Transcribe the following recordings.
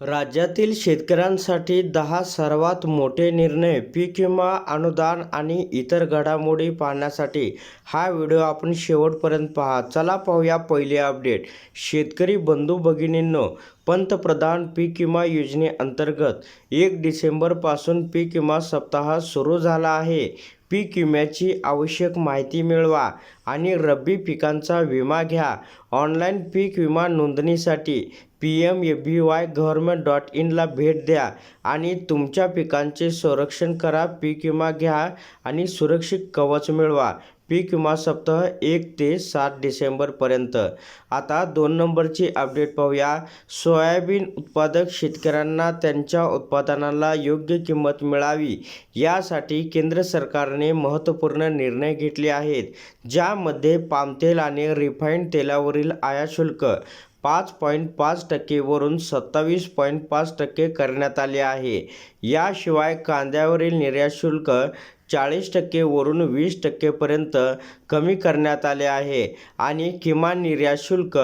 राज्यातील शेतकऱ्यांसाठी दहा सर्वात मोठे निर्णय पीक विमा अनुदान आणि इतर घडामोडी पाहण्यासाठी हा व्हिडिओ आपण शेवटपर्यंत पहा. चला पाहूया पहिले अपडेट. शेतकरी बंधू भगिनींनो पंतप्रधान पीक विमा योजनेअंतर्गत एक डिसेंबरपासून पीक विमा सप्ताह सुरू झाला आहे. पीक विम्याची आवश्यक माहिती मिळवा आणि रब्बी पिकांचा विमा घ्या. ऑनलाईन पीक विमा नोंदणीसाठी P M A B Y government dot इनला भेट द्या आणि तुमच्या पिकांचे संरक्षण करा पीक विमा घ्या आणि सुरक्षित कवच मिळवा. पीक विमा सप्ताह एक ते सात डिसेंबरपर्यंत. आता दोन नंबरची अपडेट पाहूया. सोयाबीन उत्पादक शेतकऱ्यांना त्यांच्या उत्पादनाला योग्य किंमत मिळावी यासाठी केंद्र सरकारने महत्त्वपूर्ण निर्णय घेतले आहेत ज्यामध्ये पामतेल आणि रिफाईंड तेलावरील आयात शुल्क पाच पॉईंट पाच टक्केवरून सत्तावीस पॉईंट पाच टक्के करण्यात आले आहे. याशिवाय कांद्यावरील निर्यात शुल्क चाळीस टक्केवरून वीस टक्केपर्यंत कमी करण्यात आले आहे आणि किमान निर्यात शुल्क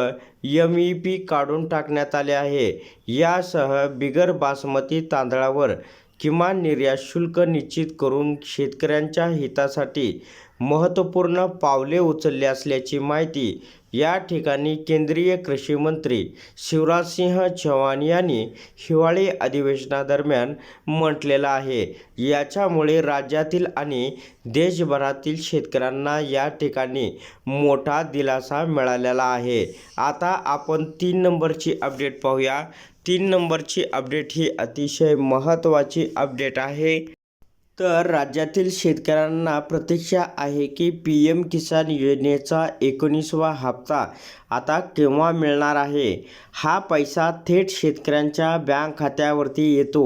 यम ई पी काढून टाकण्यात आले आहे. यासह बिगर बासमती तांदळावर किमान निर्यात शुल्क निश्चित करून शेतकऱ्यांच्या हितासाठी महत्त्वपूर्ण पावले उचलली असल्याची माहिती या ठिकाणी केंद्रीय कृषी मंत्री शिवराजसिंह चौहान यांनी हिवाळी अधिवेशनादरम्यान म्हटलेलं आहे. याच्यामुळे राज्यातील आणि देशभरातील शेतकऱ्यांना या ठिकाणी मोठा दिलासा मिळालेला आहे. आता आपण तीन नंबरची अपडेट पाहूया. तीन नंबरची अपडेट ही अतिशय महत्त्वाची अपडेट आहे. तर राज्यातील शेतकऱ्यांना प्रतीक्षा आहे की पी एम किसान योजनेचा एकोणीसवा हप्ता आता केव्हा मिळणार आहे? हा पैसा थेट शेतकऱ्यांच्या बँक खात्यावरती येतो.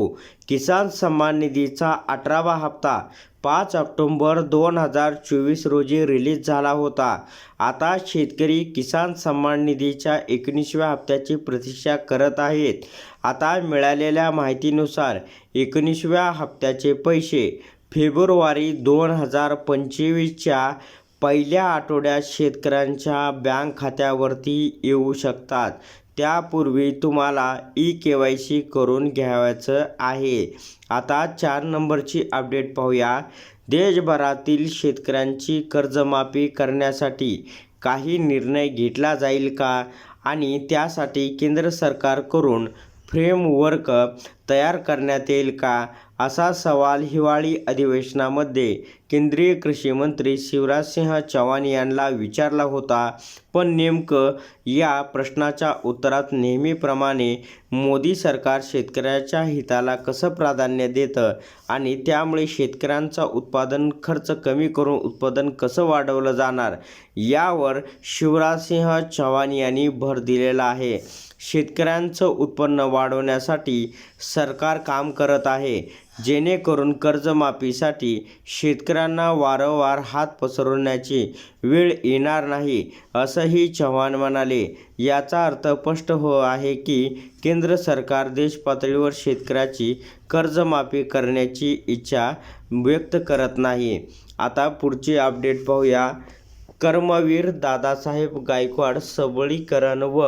किसान सन्मान निधीचा अठरावा हप्ता पाच ऑक्टोंबर दोन हजार चोवीस रोजी रिलीज झाला होता. आता शेतकरी किसान सन्मान निधीच्या एकोणीसव्या हप्त्याची प्रतीक्षा करत आहेत. आता मिळालेल्या माहितीनुसार एकोणीसव्या हप्त्याचे पैसे फेब्रुवारी दोन हजार पंचवीसच्या पहिल्या आठवड्यात शेतकऱ्यांच्या बँक खात्यावरती येऊ शकतात. त्यापूर्वी तुम्हाला ई के वाय सी करून घ्यावायचं आहे. आता चार नंबरची अपडेट पाहूया. देशभरातील शेतकऱ्यांची कर्जमाफी करण्यासाठी काही निर्णय घेतला जाईल का? आणि त्यासाठी केंद्र सरकारकडून फ्रेमवर्क तयार करण्यात येईल का? असा सवाल हिवाळी अधिवेशनामध्ये केंद्रीय कृषी मंत्री शिवराजसिंह चौहान यांना विचारला होता पण नेमकं या प्रश्नाच्या उत्तरात नेहमीप्रमाणे मोदी सरकार शेतकऱ्याच्या हिताला कसं प्राधान्य देतं आणि त्यामुळे शेतकऱ्यांचा उत्पादन खर्च कमी करून उत्पादन कसं वाढवलं जाणार यावर शिवराजसिंह चौहान यांनी भर दिलेला आहे. शेतकऱ्यांचं उत्पन्न वाढवण्यासाठी सरकार काम करत आहे. जेणेकरून कर्जमाफीसाठी शेतकऱ्यांना वारंवार हात पसरवण्याची वेळ येणार नाही असंही चव्हाण म्हणाले. याचा अर्थ स्पष्ट हो आहे की केंद्र सरकार देशपातळीवर शेतकऱ्याची कर्जमाफी करण्याची इच्छा व्यक्त करत नाही. आता पुढची अपडेट पाहूया. कर्मवीर दादासाहेब गायकवाड सबळीकरण व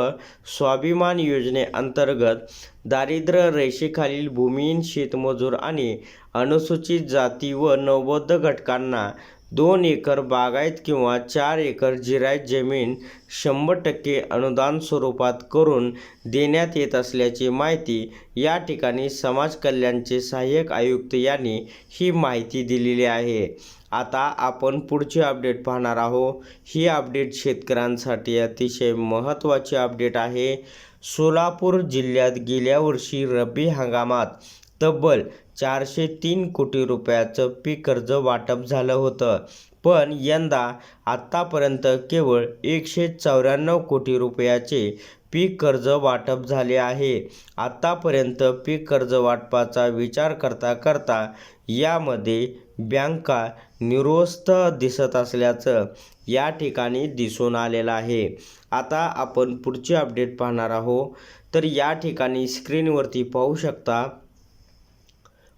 स्वाभिमान योजनेअंतर्गत दारिद्र्य रेषेखालील भूमिहीन शेतमजूर आणि अनुसूचित जाती व नवबौद्ध घटकांना दोन एकर बागायत किंवा चार एकर जिरायत जमीन शंभर टक्के अनुदान स्वरूपात करून देण्यात येत असल्याची माहिती या ठिकाणी समाज कल्याणचे सहाय्यक आयुक्त यांनी ही माहिती दिलेली आहे. आता आपण पुढची अपडेट पाहणार आहोत. ही अपडेट शेतकऱ्यांसाठी अतिशय महत्त्वाची अपडेट आहे. सोलापूर जिल्ह्यात गेल्या वर्षी रब्बी हंगामात तब्बल चारशे तीन कोटी रुपयाचं पीक कर्ज वाटप झालं होतं. पण यंदा आत्तापर्यंत केवळ एकशे चौऱ्याण्णव कोटी रुपयाचे पीक कर्ज वाटप झाले आहे. आत्तापर्यंत पीक कर्ज वाटपाचा विचार करता करता यामध्ये बँका निर्वस्त दिसत असल्याचं या ठिकाणी दिसून आलेलं आहे. आता आपण पुढची अपडेट पाहणार आहोत. तर या ठिकाणी स्क्रीनवरती पाहू शकता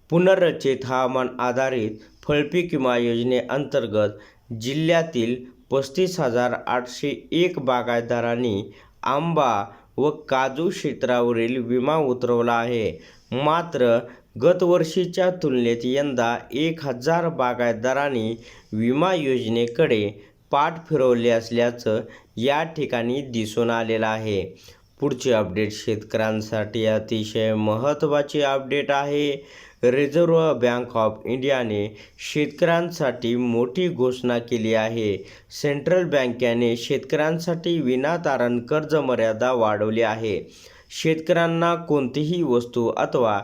पुनर्रचित हवामान आधारित फळपीक विमा योजनेअंतर्गत जिल्ह्यातील पस्तीस हजार आठशे एक बागायतदारांनी आंबा व काजू क्षेत्रावरील विमा उतरवला आहे. मात्र गतवर्षीच्या तुलनेत यंदा एक हजार बागायतदारांनी विमा योजनेकडे पाठ फिरवले असल्याचं या ठिकाणी दिसून आलेलं आहे. पुढचे अपडेट शेतकऱ्यांसाठी अतिशय महत्त्वाची अपडेट आहे. रिझर्व्ह बँक ऑफ इंडियाने शेतकऱ्यांसाठी मोठी घोषणा केली आहे. सेंट्रल बँकेने शेतकऱ्यांसाठी विनातारण कर्ज मर्यादा वाढवली आहे. शेतकऱ्यांना कोणतीही वस्तू अथवा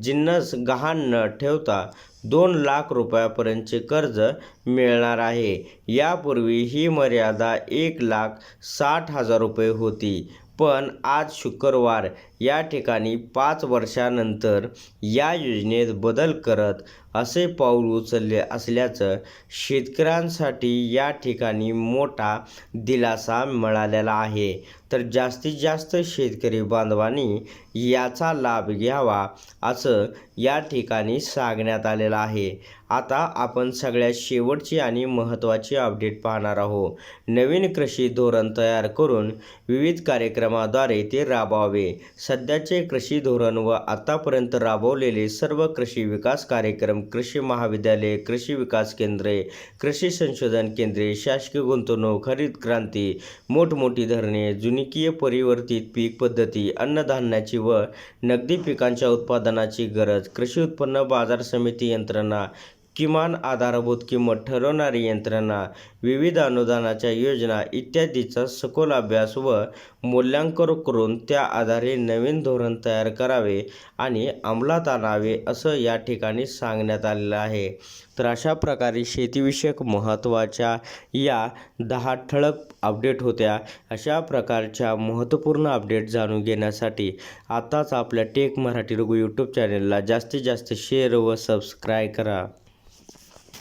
जिन्नस गहाण न ठेवता दोन लाख रुपयापर्यंतचे कर्ज मिळणार आहे. यापूर्वी ही मर्यादा एक लाख साठ हजार रुपये होती पण आज शुक्रवार या ठिकाणी पाच वर्षानंतर या योजनेत बदल करत असे पाऊल उचलले असल्याचं शेतकऱ्यांसाठी या ठिकाणी मोठा दिलासा मिळालेला आहे. तर जास्तीत जास्त शेतकरी बांधवांनी याचा लाभ घ्यावा असं या ठिकाणी सांगण्यात आलेलं आहे. आता आपण सगळ्यात शेवटची आणि महत्त्वाची अपडेट पाहणार आहोत. नवीन कृषी धोरण तयार करून विविध कार्यक्रमाद्वारे ते राबवावे. सध्याचे कृषी धोरण व आतापर्यंत राबवलेले सर्व कृषी विकास कार्यक्रम कृषी महाविद्यालये कृषी विकास केंद्रे कृषी संशोधन केंद्रे शासकीय गुंतवणूक हरित क्रांती मोठमोठी धरणे जुनिकीय परिवर्तित पीक पद्धती अन्नधान्याची व नगदी पिकांच्या उत्पादनाची गरज कृषी उत्पन्न बाजार समिती यंत्रणा किमान आधारभूत किंमत ठरवणारी यंत्रणा विविध अनुदानाच्या योजना इत्यादीचा सखोल अभ्यास व मूल्यांकन करून त्या आधारे नवीन धोरण तयार करावे आणि अंमलात आणावे असं या ठिकाणी सांगण्यात आलेलं आहे. तर अशा प्रकारे शेतीविषयक महत्त्वाच्या या दहा ठळक अपडेट होत्या. अशा प्रकारच्या महत्त्वपूर्ण अपडेट जाणून घेण्यासाठी आताच आपल्या टेक मराठी रघु यूट्यूब चॅनलला जास्तीत जास्त शेअर व सबस्क्राईब करा.